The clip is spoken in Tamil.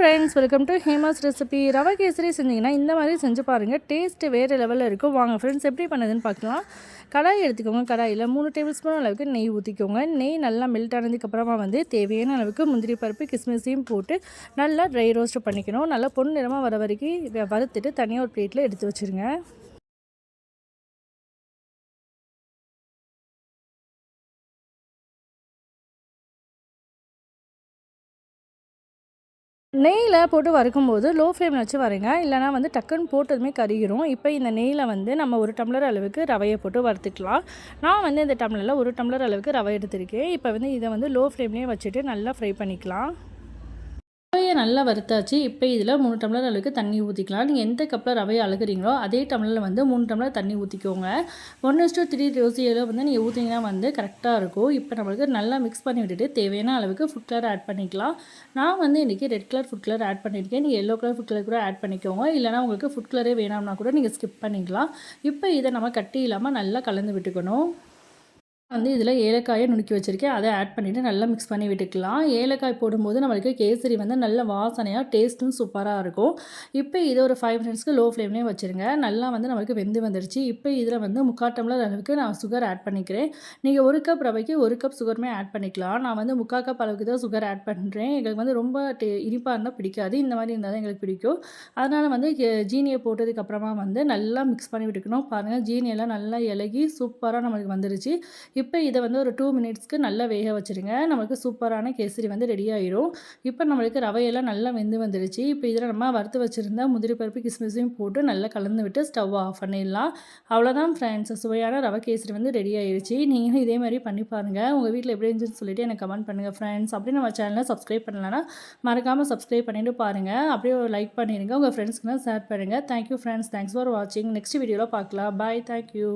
Friends welcome to Hema's recipe rava kesari செஞ்சிங்கன்னா இந்த மாதிரி செஞ்சு பாருங்கள் டேஸ்ட்டு வேறு லெவலில் இருக்கும் வாங்க ஃப்ரெண்ட்ஸ் எப்படி பண்ணுதுன்னு பார்க்கலாம். கடாய் எடுத்துக்கோங்க. கடாயில் மூணு டேபிள் ஸ்பூன் அளவுக்கு நெய் ஊற்றிக்கோங்க நெய் நல்லா மெல்ட் ஆனதுக்கப்புறமா வந்து தேவையான அளவுக்கு முந்திரி பருப்பு கிஸ்மிஸையும் போட்டு நல்லா ட்ரை ரோஸ்ட் பண்ணிக்கணும். நல்லா பொன் நிறமாக வர வரைக்கும் வறுத்துட்டு தனியாக ஒரு பிளேட்டில் எடுத்து வச்சுருங்க. நெய்யில் போட்டு வறுக்கும்போது லோ ஃப்ளேமில் வச்சு வரேங்க இல்லைனா வந்து டக்குன்னு போட்டதுமே கருகிரும். இப்போ இந்த நெய்யில் வந்து நம்ம ஒரு டம்ளர் அளவுக்கு ரவையை போட்டு வறுத்துக்கலாம். நான் வந்து இந்த டம்ளரில் ஒரு டம்ளர் அளவுக்கு ரவை எடுத்திருக்கேன். இப்போ வந்து இதை வந்து லோ ஃப்ளேம்லேயே வச்சுட்டு நல்லா ஃப்ரை பண்ணிக்கலாம். ரவையை நல்லா வறுத்தாச்சு. இப்போ இதில் மூணு டம்ளர் அளவுக்கு தண்ணி ஊற்றிக்கலாம் நீங்கள் எந்த கப்பில் ரவையை அழுகிறீங்களோ அதே டம்ளரில் வந்து மூணு டம்ளர் தண்ணி ஊற்றிக்கோங்க ஒன் டூ த்ரீ ரோசியில் வந்து நீங்கள் ஊற்றிங்கன்னா வந்து கரெக்டாக இருக்கும். இப்போ நம்மளுக்கு நல்லா மிக்ஸ் பண்ணி விட்டுட்டு தேவையான அளவுக்கு ஃபுட் கலர் ஆட் பண்ணிக்கலாம். நான் வந்து இன்றைக்கி red colour food colour add பண்ணியிருக்கேன் நீங்கள் எல்லோ கலர் ஃபுட் கலர் கூட ஆட் பண்ணிக்கோங்க. இல்லைனா உங்களுக்கு ஃபுட் கலரே வேணாம்னா கூட நீங்கள் ஸ்கிப் பண்ணிக்கலாம். இப்போ இதை நம்ம கட்டி இல்லாமல் நல்லா கலந்து விட்டுக்கணும். வந்து இதில் ஏலக்காயை நுணுக்கி வச்சுருக்கேன். அதை ஆட் பண்ணிவிட்டு நல்லா மிக்ஸ் பண்ணி விட்டுக்கலாம். ஏலக்காய் போடும்போது நம்மளுக்கு கேசரி வந்து நல்ல வாசனையாக டேஸ்ட்டும் சூப்பராக இருக்கும். இப்போ இதை ஒரு ஃபைவ் மினிட்ஸ்க்கு லோ ஃப்ளேம்லேயே வச்சுருங்க. நல்லா வந்து நம்மளுக்கு வெந்து வந்துடுச்சு இப்போ இதில் வந்து முக்கால் டம்ளர் அளவுக்கு நான் சுகர் ஆட் பண்ணிக்கிறேன். நீங்கள் ஒரு கப் ரவைக்கு ஒரு கப் சுகருமே ஆட் பண்ணிக்கலாம். நான் வந்து முக்கால் கப் அளவுக்கு தான் சுகர் ஆட் பண்ணுறேன். எங்களுக்கு வந்து ரொம்ப டே இனிப்பாக இருந்தால் பிடிக்காது. இந்த மாதிரி இருந்தால் தான் எங்களுக்கு பிடிக்கும். அதனால் வந்து ஜீனியை போட்டதுக்கப்புறமா வந்து நல்லா மிக்ஸ் பண்ணி விட்டுக்கணும். பாருங்கள் ஜீனியெல்லாம் நல்லா இலகி சூப்பராக நம்மளுக்கு வந்துருச்சு. இப்போ இதை வந்து ஒரு டூ மினிட்ஸ்க்கு நல்லா வேக வச்சுருங்க. நமக்கு சூப்பரான கேசரி வந்து ரெடி ஆயிரும். இப்போ நம்மளுக்கு ரவையெல்லாம் நல்லா வெந்து வந்துடுச்சு இப்போ இதில் நம்ம வறுத்து வச்சுருந்தா முதிரி பருப்பு கிஸ்மிஸையும் போட்டு நல்லா கலந்து விட்டு ஸ்டவ் ஆஃப் பண்ணிடலாம். அவ்வளோதான் ஃப்ரெண்ட்ஸ் சுவையான ரவை கேசரி வந்து ரெடி ஆயிடுச்சு நீங்களும் இதே மாதிரி பண்ணி பாருங்கள் உங்கள் வீட்டில் எப்படி இருந்துச்சுன்னு சொல்லிட்டு எனக்கு கமெண்ட் பண்ணுங்கள் ஃப்ரெண்ட்ஸ் அப்படி நம்ம சேனலை சப்ஸ்கிரைப் பண்ணலன்னா மறக்காமல் சப்ஸ்கிரைப் பண்ணிவிட்டு பாருங்கள் அப்படியே ஒரு லைக் பண்ணிடுங்க உங்கள் ஃப்ரெண்ட்ஸ்க்குலாம் ஷேர் பண்ணுங்கள் thank you friends thanks for வாட்சிங் நெக்ஸ்ட் வீடியோவில் பார்க்கலாம். Bye thank you